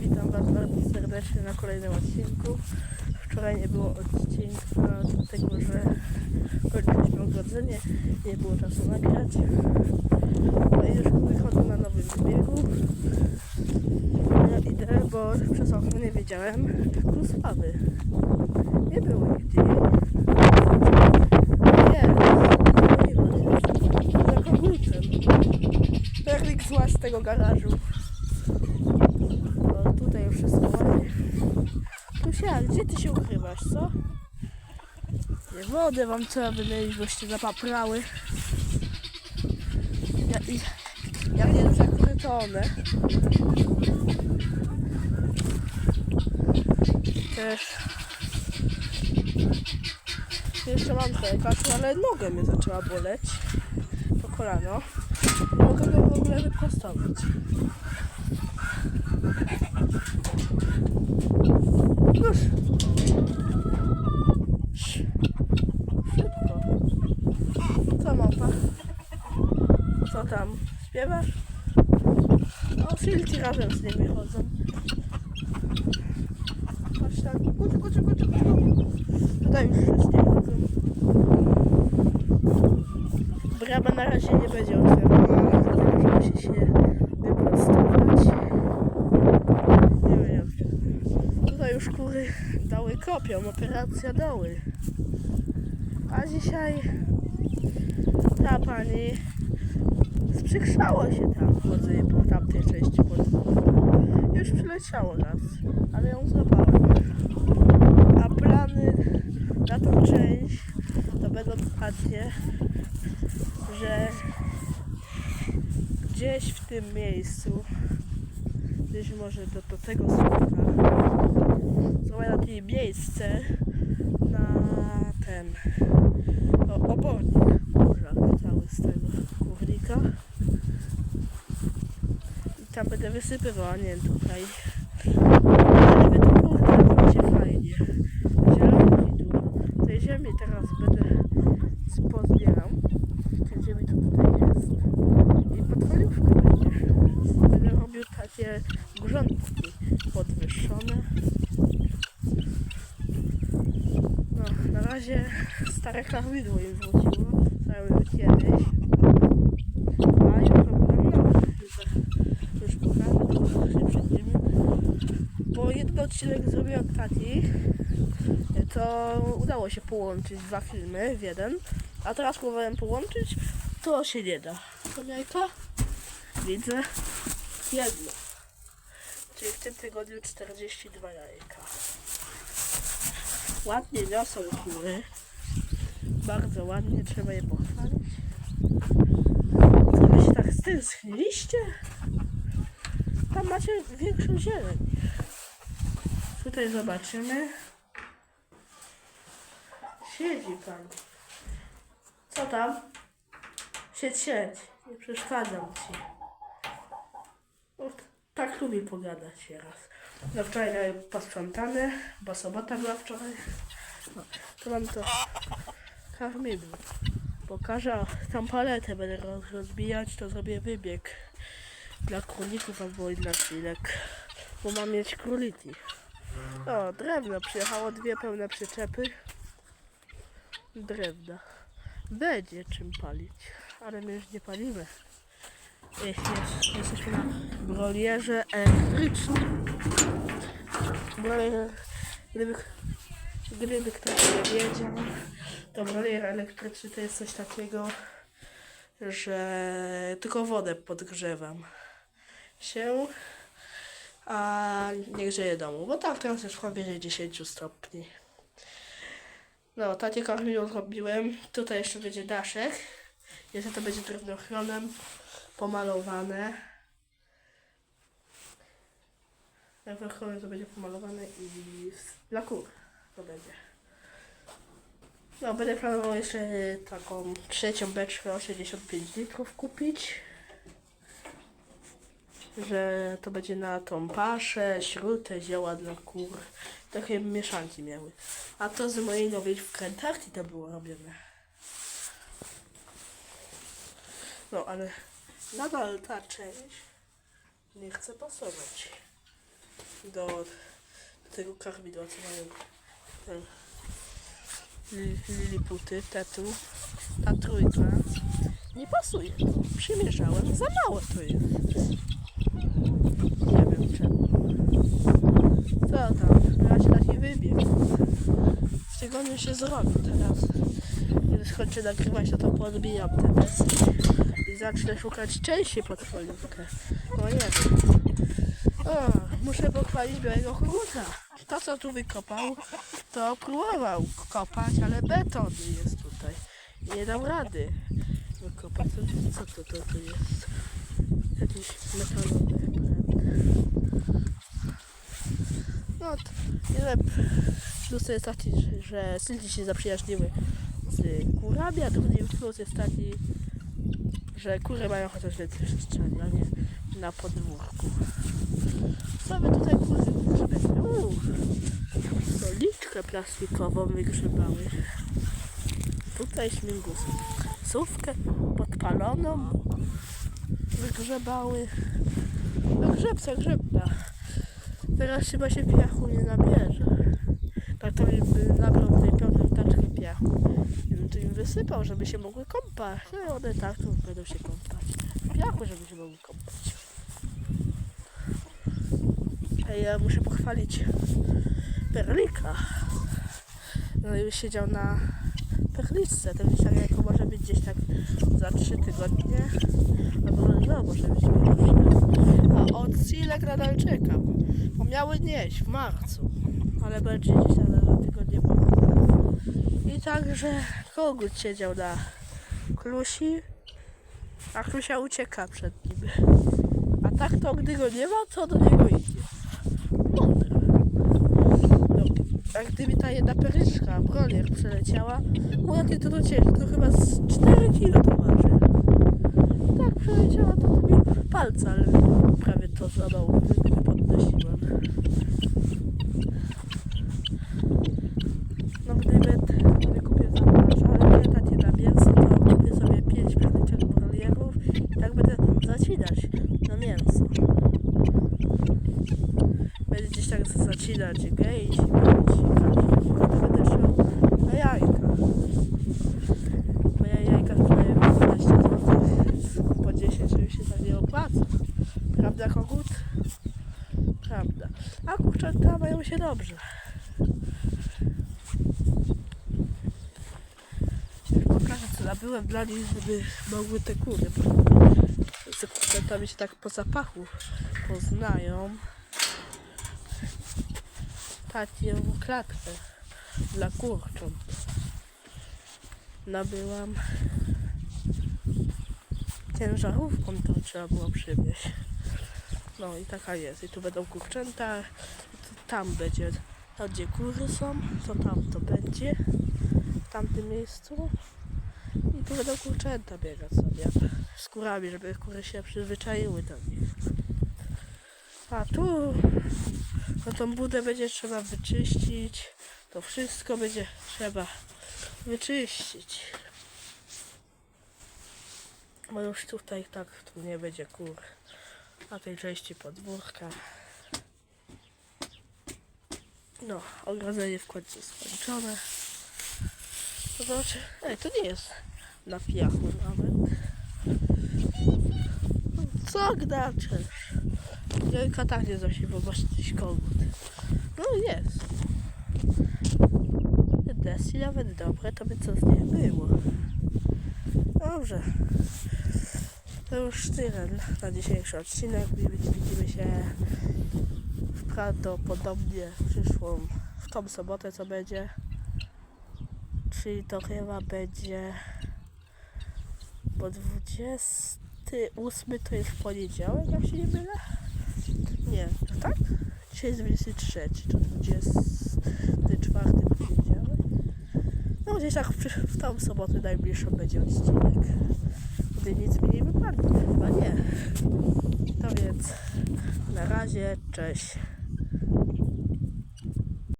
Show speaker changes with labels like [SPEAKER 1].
[SPEAKER 1] Witam Was bardzo serdecznie na kolejnym odcinku. Wczoraj nie było odcinka, dlatego że kończyliśmy ogrodzenie, nie było czasu nagrać. No i już wychodzę na nowym biegu. Ja idę, bo przez okno nie wiedziałem, jak tu słaby. Nie było nigdzie. Nie, się. Za kogutem. Perlik złaź z tego garażu. No tutaj już wszystko ładnie. Tusia, gdzie ty się ukrywasz, co? Wodę wam trzeba wyleć, boście zapaprały. Ja, jak nie zakryte to one. Też. Jeszcze mam kaszu, ale nogę mnie zaczęła boleć. Po kolano. Mogę go w ogóle wyprostować. Już. Szybko. Co mapa? Co tam? Śpiewasz? O, Silci razem z nimi chodzą. Patrz tam. Kuczu, kuczu, kuczu, kuczu. Tutaj już wszystkie chodzą. Brama na razie nie będzie otwierana, dlatego że musi się wyprostować. Nie wiem jak. Tutaj już kury dały kopią, operacja doły. A dzisiaj ta pani sprzykrzało się tam chodzenie po tamtej części podwórka. Już przyleciało raz, ale ją złapałem. A plany na tą część to będą takie, że gdzieś w tym miejscu, gdzieś może do, do tego słupka, zrobię takie miejsce na ten o, obornik kurza, cały z tego kurnika. I tam będę wysypywał, a nie tutaj. Ale według kurka to będzie fajnie. Zielone widło. Tej ziemi teraz będę pozbieram. Tej ziemi to tutaj jest. I podwaliówka będzie. Robił takie grządki podwyższone. No, na razie stare karmidło im wróciło. Cały kiedyś. Już problem. Już, już to przejdziemy. Bo jeden odcinek zrobiłem taki, to udało się połączyć dwa filmy w jeden. A teraz próbowałem połączyć, to się nie da. To jajka? Widzę. Jedno. Czyli w tym tygodniu 42 jajka. Ładnie niosą kury. Bardzo ładnie, trzeba je pochwalić. Co się tak stęskniliście? Tam macie większą zieleń. Tutaj zobaczymy. Siedzi pan. Co tam? Siedź, siedź. Nie przeszkadzam ci. Tak lubi pogadać się raz. No wczoraj posprzątane, bo sobota była wczoraj. No, to mam to karmidło. Pokażę, tam paletę będę roz- rozbijać, to zrobię wybieg dla królików albo i dla świnek, bo mam mieć króliki. O, drewno przyjechało, dwie pełne przyczepy drewna. Będzie czym palić, ale my już nie palimy. Jesteśmy na brolierze elektrycznym. Brolier, gdyby, gdyby ktoś nie wiedział, to brolier elektryczny to jest coś takiego, że tylko wodę podgrzewam się, a nie grzeję domu, bo tam teraz jest powyżej 10 stopni. No, takie kormiło zrobiłem. Tutaj jeszcze będzie daszek. Jeszcze to będzie drewnochronem pomalowane. Drewnochronem to będzie pomalowane i dla kur to będzie. No, będę planował jeszcze taką trzecią beczkę 85 litrów kupić. Że to będzie na tą paszę, śrutę, zioła dla kur. Takie mieszanki miały. A to z mojej nowej wkrętarki to było robione. No ale nadal ta część nie chce pasować do, do tego karmidła, co mają ten li- liliputy, tetu, ta trójka. Nie pasuje. Przymierzałem, za małe to jest. Nie wiem czemu. Co tam? Na razie taki wybieg. W tygodniu się zrobi teraz. Kiedy skończę nagrywać, to to podbijam te i zacznę szukać części pod foliówkę. No nie. O, muszę pochwalić białego koguta. To, co tu wykopał, to próbował kopać, ale beton jest tutaj. Nie dał rady wykopać. Co, to, to, to jest? Jakiś metalowy. No, to jeden plus jest taki, że- że Sylwii się zaprzyjaźniły z kurami, a drugi plus jest taki, że kury mają chociaż więcej przestrzeni, a nie na podwórku. Co my tutaj kury wygrzebają? Uuu, Soliczkę plastikową wygrzebały. Tutaj śmigus. Sówkę podpaloną wygrzebały. No grzebca, grzebna. Teraz chyba się piachu nie nabierze. Tak to by nabrał tutaj I bym tu im wysypał, żeby się mogły kąpać. No one tak tu będą się kąpać. W piachu, żeby się mogły kąpać. A ja muszę pochwalić Perlika. No już siedział na. Ten lisiak jako może być gdzieś tak za trzy tygodnie. Albo no, może być pierwszy. A od Silek nadal czekam. Bo miały nieść w marcu. Ale będzie gdzieś na dwa tygodnie po. I także kogut siedział na klusi, a klusia ucieka przed nim. A tak to gdy go nie ma, to do niego idzie. Mądre. No, a gdyby ta jedna peryczka, brolier przeleciała, ładnie to docięcie, to chyba z 4 kilo to waży. Tak przeleciała, to to mi palca ale prawie to złamał, gdy podnosiłam. No gdyby, gdyby kupię zamraża, ale nie takie na mięso, to kupię sobie 5 perliczek brolierów i tak będę zacinać na mięso. Będzie gdzieś tak zacinać gejsi, gejsi, to będę szedł na jajka. Moja jajka sprzedaję 15 zł, po 10 już się za nie opłaca. Prawda kogut? Prawda. A mają się dobrze. Pokażę co nabyłem dla nich, żeby mogły te kury. Kurczętami się tak po zapachu poznają. Taką klatkę dla kurcząt. Nabyłam ciężarówką to trzeba było przywieźć. No i taka jest. I tu będą kurczęta. Tam będzie, tam gdzie kury są, to tam to będzie. W tamtym miejscu. I tu będą kurczęta biegać sobie z kurami, żeby kury się przyzwyczaiły do nich. A tu no tą budę będzie trzeba wyczyścić. To wszystko będzie trzeba wyczyścić. Bo już tutaj tak tu nie będzie kur. Na tej części podwórka. No, ogrodzenie w końcu skończone. To znaczy, ej, to nie jest na piachu nawet. Co gdaczesz? Wielka tak nie zosi, bo masz coś kogut. No jest. Desy nawet dobre, to by co z niej było. Dobrze. To już tyle na dzisiejszy odcinek. Widzimy się prawdopodobnie w przyszłą, w tą sobotę co będzie. Czyli to chyba będzie po 28 to jest poniedziałek, jak się nie mylę. Nie, tak? Dzisiaj jest 23, to 24 poniedziałek. No gdzieś tak w, w tą sobotę najbliższą będzie odcinek. Gdy nic mi nie wypadnie, chyba nie. To więc na razie, cześć.